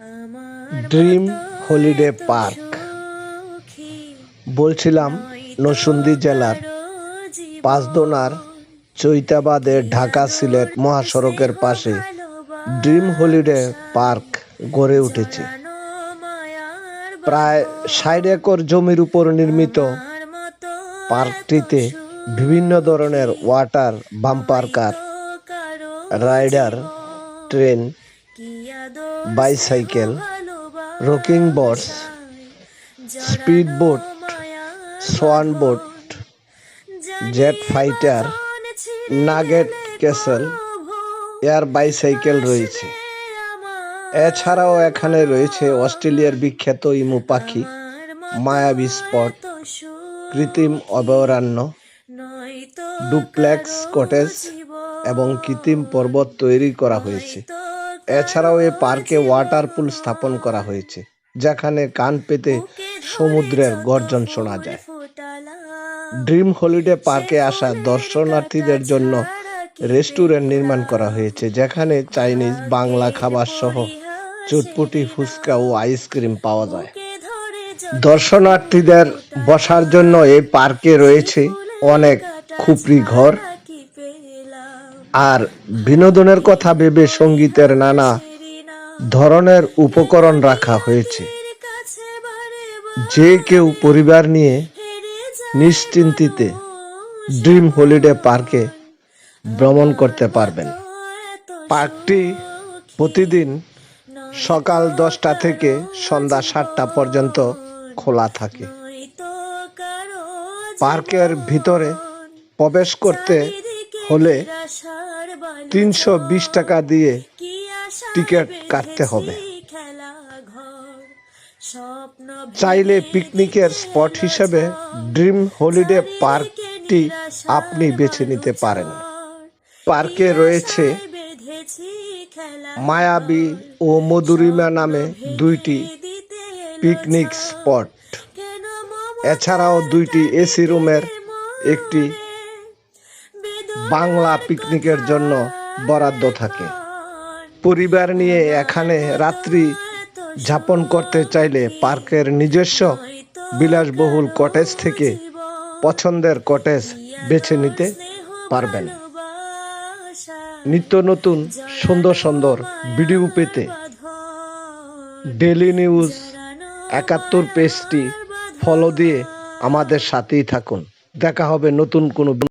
Dream holiday park বলছিলাম নরসিংদী জেলার পাঁচদোনার চৈতাবাদে ঢাকা সিলেট মহাসড়কের পাশে ড্রিম হলিডে পার্ক গড়ে উঠেছে। প্রায় ষাট একর জমির উপর নির্মিত পার্কটিতে বিভিন্ন ধরনের water bumper car rider train bicycle, rocking boats speed boat, swan boat, jet fighter, nugget castle, air bicycle রয়েছে। এছাড়াও এখানে রয়েছে অস্ট্রেলিয়ার বিখ্যাত ইমু পাখি, মায়াবী স্পট, কৃত্রিম অভয়ারণ্য, ডুপ্লেক্স কটেজ এবং কৃত্রিম পর্বত তৈরি করা হয়েছে। এছাড়াও এ পার্কে ওয়াটার পুল স্থাপন করা হয়েছে, যেখানে কান পেতে সমুদ্রের গর্জন শোনা যায়। ড্রিম হলিডে পার্কে আসা দর্শনার্থীদের জন্য রেস্টুরেন্ট নির্মাণ করা হয়েছে, যেখানে চাইনিজ, বাংলা খাবার সহ চটপটি, ফুচকা ও আইসক্রিম পাওয়া যায়। দর্শনার্থীদের বসার জন্য এই পার্কে রয়েছে অনেক খুপড়ি ঘর আর বিনোদনের কথা ভেবে সঙ্গীতের নানা ধরনের উপকরণ রাখা হয়েছে। যে কেউ পরিবার নিয়ে নিশ্চিন্তিতে ড্রিম হলিডে পার্কে ভ্রমণ করতে পারবেন। পার্কটি প্রতিদিন সকাল দশটা থেকে সন্ধ্যা সাতটা পর্যন্ত খোলা থাকে। পার্কের ভিতরে প্রবেশ করতে হলে তিনশো বিশ টাকা দিয়ে টিকিট কাটতে হবে। চাইলে পিকনিকের স্পট হিসেবে ড্রিম হলিডে পার্কটি আপনি বেছে নিতে পারেন। পার্কে রয়েছে মায়াবী ও মধুরিমা নামে দুইটি পিকনিক স্পট। এছাড়াও দুইটি এসি রুমের একটি বাংলা পিকনিকের জন্য বরাদ্দ থাকে। পরিবার নিয়ে এখানে রাত্রি যাপন করতে চাইলে পার্কের নিজস্ব বিলাসবহুল কটেজ থেকে পছন্দের কটেজ বেছে নিতে পারবেন। নিত্য নতুন, সুন্দর সুন্দর ভিডিও পেতে ডেলি নিউজ একাত্তর পেজটি ফলো দিয়ে আমাদের সাথেই থাকুন। দেখা হবে নতুন কোনো